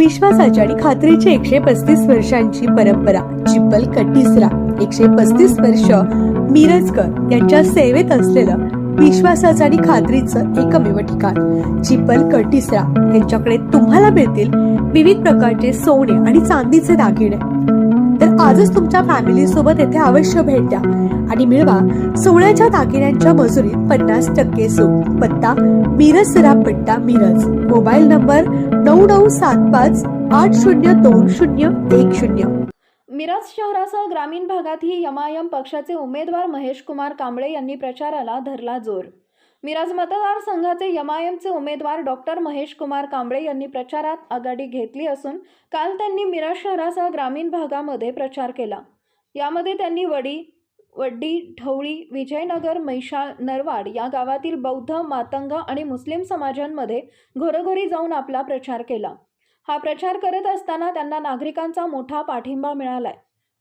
विश्वासाची आणि खात्रीची एकशे पस्तीस वर्षांची परंपरा चिपल कटिसरा. एकशे पस्तीस वर्ष मिरजकर यांच्या सेवेत असलेलं विश्वासाचं आणि खात्रीचं एकमेव ठिकाण. चिपल कटिसरा यांच्याकडे तुम्हाला मिळतील विविध प्रकारचे सोने आणि चांदीचे दागिने. तर आजच तुमच्या फॅमिली सोबत येथे अवश्य भेट द्या. आणि मिळवा सोहळ्याच्या दागिन्यांच्या मजुरीत पन्नास टक्के सूट. पत्ता मिरज सरापट्टा मिरज. मोबाईल नंबर नऊ नऊ सात पाच आठ शून्य दोन शून्य एक शून्य. मिरज शहरासह ग्रामीण भागातही यमायम पक्षाचे उमेदवार महेश कुमार कांबळे यांनी प्रचाराला धरला जोर. मिरज मतदारसंघाचे यमायमचे उमेदवार डॉक्टर महेश कुमार कांबळे यांनी प्रचारात आघाडी घेतली असून काल त्यांनी मिरज शहरासह ग्रामीण भागामध्ये प्रचार केला. यामध्ये त्यांनी वडी वड्डी ढवळी विजयनगर मैशाळ नरवाड या गावातील बौद्ध मातंग आणि मुस्लिम समाजांमध्ये घरोघरी जाऊन आपला प्रचार केला. हा प्रचार करत असताना त्यांना नागरिकांचा मोठा पाठिंबा मिळालाय.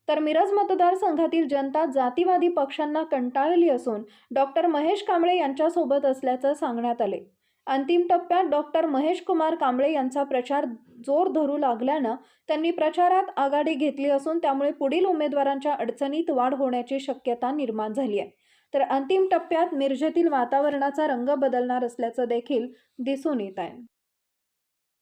तर मिरज मतदारसंघातील जनता जातीवादी पक्षांना कंटाळली असून डॉक्टर महेश कांबळे यांच्यासोबत असल्याचं सांगण्यात आले. अंतिम टप्प्यात डॉक्टर महेश कुमार कांबळे यांचा प्रचार जोर धरू लागल्यानं त्यांनी प्रचारात आघाडी घेतली असून त्यामुळे पुढील उमेदवारांच्या अडचणीत वाढ होण्याची शक्यता निर्माण झाली आहे. तर अंतिम टप्प्यात मिरजेतील वातावरणाचा रंग बदलणार असल्याचं देखील दिसून येत आहे.